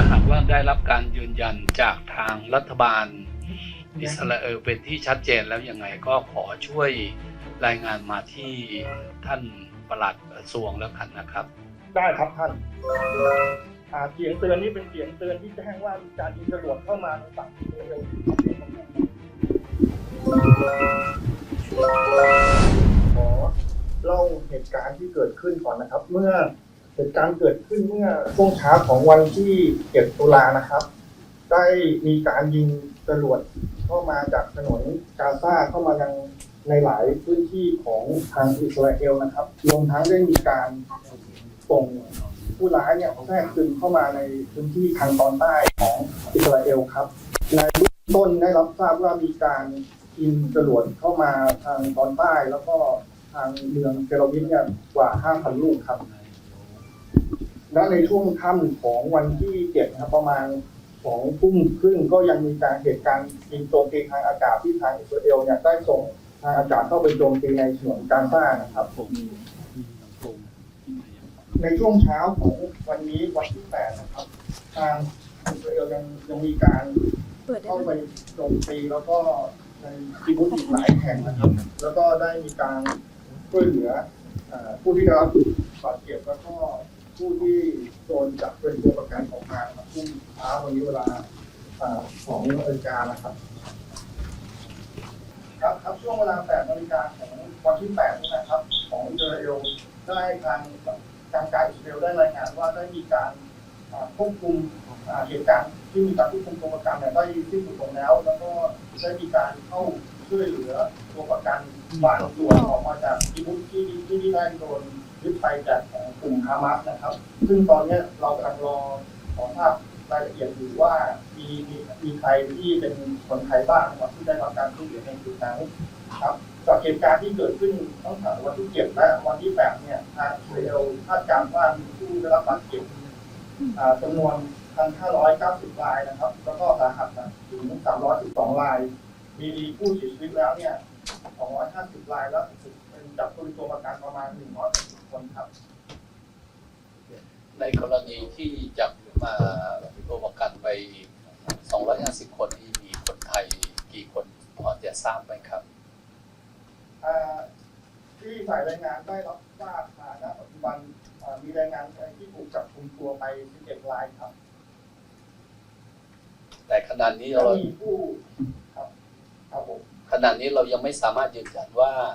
าหากว่าได้รับการยืนยันจากทางรัฐบาลอิสราเอลเป็นที่ชัดเจนแล้วยังไงก็ขอช่วยรายงานมาที่ท่านปลัดกระทรวงแล้วกันนะครับ ได้ครับท่านอ่าเสียงเตือนนี้เป็นเสียงเตือนที่แจ้งว่ามีการยิงจรวดเข้ามาในฝั่งอิสราเอลขอเล่าเหตุการณ์ที่เกิดขึ้นก่อนนะครับ เมื่อเห ตุการณ์เกิดขึ้นเมื่อช่วงเช้าของวันที่7ตุลานะครับ ได้มีการยิงจรวดเข้ามาจากถนนกาซาเข้ามายังในหลายพื้นที่ของทางอิสราเอลนะครับรวมทั้งได้มีการส่งผู้ร้ายเนี่ยแทรกซึมเข้ามาในพื้นที่ทางตอนใต้ของอิสราเอลครับ ในเบื้องต้นได้รับทราบว่ามีการยิงจรวดเข้ามาทางตอนใต้แล้วก็ทางเมืองเทลอาวิฟเนี่ยกว่า 5,000 ลูกครับ และในช่วงค่ำของวันที่เจ็ดนะครับประมาณสองทุ่มครึ่งก็ยังมีการเหตุการณ์ยิงโจมตีทางอากาศที่ทางอิสราเอลเนี่ยได้ส่งทางอากาศเข้าไปโจมตีในฉนวนกาซานะครับในช่วงเช้าของวันนี้วันที่แปดนะครับ ทางอิสราเอลยังยังมีการเปิดได้เข้าไหไปมโจมตีแล้วก็ในกิบุตอีกหลายแห่งนะครับ แล้วก็ได้มีการช่วยเหลือเอ่อผู้ที่ได้รับบาดเจ็บแล้วก็ ผู้ที่โดนจับเป็นตัวประกันออกมาครับช่งเช้าวันนี้เวลาเอ่อของนาฬิกานะครับ ครับครับช่วงเวลา8นาฬิกาของวันที่8นี่นะครับ ของอิสราเอลได้ทางทางการอิสราเอลได้รายงานว่าได้มีการควบคุมเหตุการณ์ที่มีการควบคุมตัวประกันเนี่ยได้สิ้นสุดลงแล้ว แล้วก็ได้มีการเข้าช่วยเหลือตัวประกันบางส่วนออกมาจากกิบุตที่ที่ได้โดน ยึดไปจากของกลุ่มฮามาสนะครับ ซึ่งตอนนี้เรากำลังรอขอทราบรายละเอียดอยู่ว่ามีมีมีใครที่เป็นคนไทยบ้างนะครับที่ได้รับการช่วยเหลือในจุดนั้นครับจากเหตุการณ์ที่เกิดขึ้นตั้งแต่วันที่เจ็ดและวันที่แปดเนี่ยทางอิสราเอลคาดการณ์ว่ามีผู้ได้รับบาดเจ็บจำนวน1,590รายนะครับ แล้วก็สาหัสถึง312ราย มีผู้เสียชีวิตแล้วเนี่ย250รายแล้วเป็นจับตัวตัวประกันประมาณ160 คนครับในกรณีที่จับมาตัวประกันไป 250 คนนี้มีคนไทยกี่คนพอจะทราบไหมครับอ่าที่ฝ่ายรายงานได้รับทราบมาณปัจจุบันอ่ามีรายงานที่ถูกจับกุมตัวไป 11รายครับ แต่ขณะนี้ก็เรามีผู้ครับครับผมขณะนี้เรายังไม่สามารถยืนยันว่าเอ่อ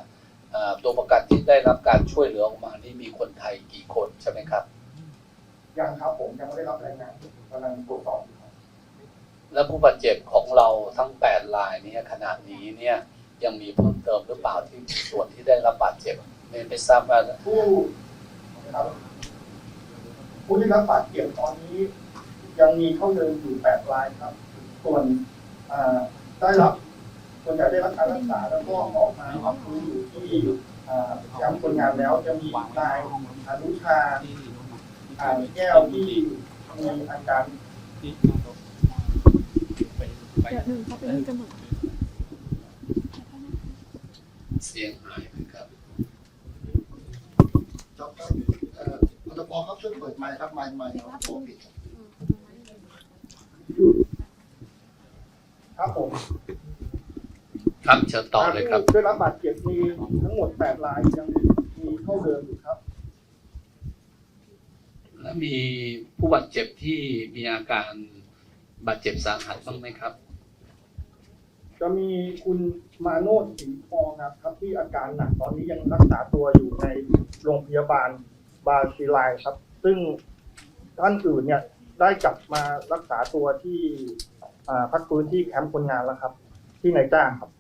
ตัวประกันที่ได้รับการช่วยเหลือออกมานี่มีคนไทยกี่คนใช่ไหมครับ ยังครับผมยังไม่ได้รับรายงานกำลังตรวจสอบอยู่ครับและผู้บาดเจ็บของเราทั้ง8รายเนี่ยขณะนี้เนี่ยยังมีเพิ่มเติมหรือเปล่าที่ส่วนที่ได้รับบาดเจ็บไม่ไม่ทราบว่าผู้ครับผู้ที่รับบาดเจ็บตอนนี้ ยังมีเข้าเดินอยู่แปดรายครับ ส่วนอ่าได้รับ ส่วนใหญ่ได้รับการรักษาแล้วก็ออกมาออกคืออยู่ที่อ่าแคมป์คนงานแล้วจะมีนายอนุชาอ่าแก้วที่มีอาการเดี๋ยวหนึ่งเขาไปนี่กันหมดเสียงหายไปครับครับครับเอ่อพลปครับช่วยเปิดไมค์ครับไมค์ไมค์ครับโอ้ผิดครับผม ครับเชิญต่อเลยครับผู้ได้รับบาดเจ็บมีทั้งหมดแปดรายยังมีเข้าเดินอยู่ครับและมีผู้บาดเจ็บที่มีอาการบาดเจ็บสาหัสบ้างไหมครับ จะมีคุณมาโนดสีทองนะครับ ที่อาการหนักตอนนี้ยังรักษาตัวอยู่ในโรงพยาบาลบาซิลายครับ ซึ่งท่านอื่นเนี่ยได้กลับมารักษาตัวที่อ่าพักฟื้นที่แคมป์คนงานแล้วครับ ที่นายจ้างครับ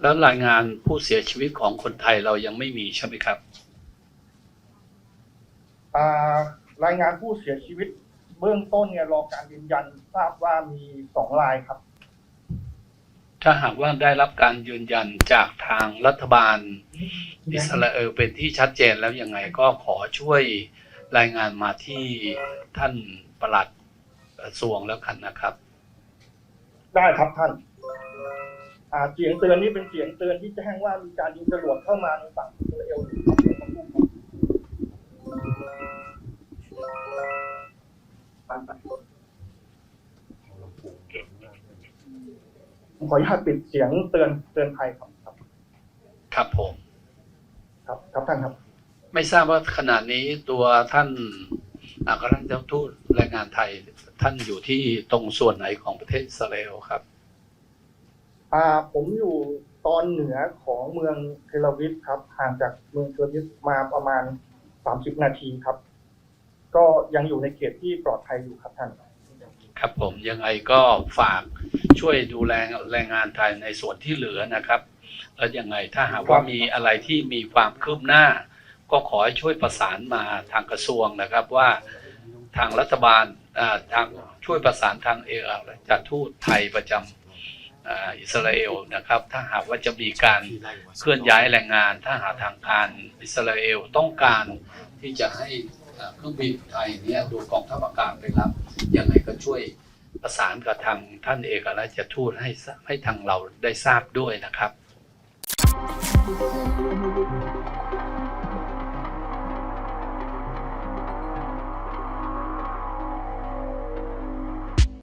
แล้วรายงานผู้เสียชีวิตของคนไทยเรายังไม่มีใช่ไหมครับ อ่ารายงานผู้เสียชีวิตเบื้องต้นเนี่ยรอการยืนยันทราบว่ามีสองรายครับ ถ้าหากว่าได้รับการยืนยันจากทางรัฐบาล อิสราเอลเป็นที่ชัดเจนแล้วยังไงก็ขอช่วยรายงานมาที่ท่านปลัดกระทรวงแล้วกันนะครับ ได้ครับท่านอ่า เสียงเตือนนี้เป็นเสียงเตือนที่แจ้งว่ามีการยิงจรวดเข้ามาในฝั่งอิสราเอลอยู่ครับผ่านผมขออนุญาตปิดเสียงเตือนเตือนภัยครับครับ ครับผม ครับ ครับท่านครับ ไม่ทราบว่าขณะนี้ตัวท่านอัครราชทูตแรงงานไทย ท่านอยู่ที่ตรงส่วนไหนของประเทศอิสราเอลครับ อ่าผมอยู่ตอนเหนือของเมืองเทลอาวิฟครับห่างจากเมืองเทลอาวิฟมาประมาณสามสิบนาทีครับ ก็ยังอยู่ในเขตที่ปลอดภัยอยู่ครับท่าน ครับผมยังไงก็ฝากช่วยดูแลแรงงานไทยในส่วนที่เหลือนะครับ แล้วยังไงถ้าหากว่ามีอะไรที่มีความคืบหน้า ก็ขอให้ช่วยประสานมาทางกระทรวงนะครับว่าทางรัฐบาลอ่าทางช่วยประสานทางเอกอัครราชทูตไทยประจำ อ่าอิสราเอลนะครับ ถ้าหากว่าจะมีการเคลื่อนย้ายแรงงาน ถ้าหากทางการอิสราเอลต้องการที่จะให้อ่าเครื่องบินไทยเนี่ยโดยกองทัพอากาศไปรับยังไงก็ช่วยประสานกับทางท่านเอกอัครราชทูตให้ทราให้ทางเราได้ทราบด้วยนะครับ Thank you.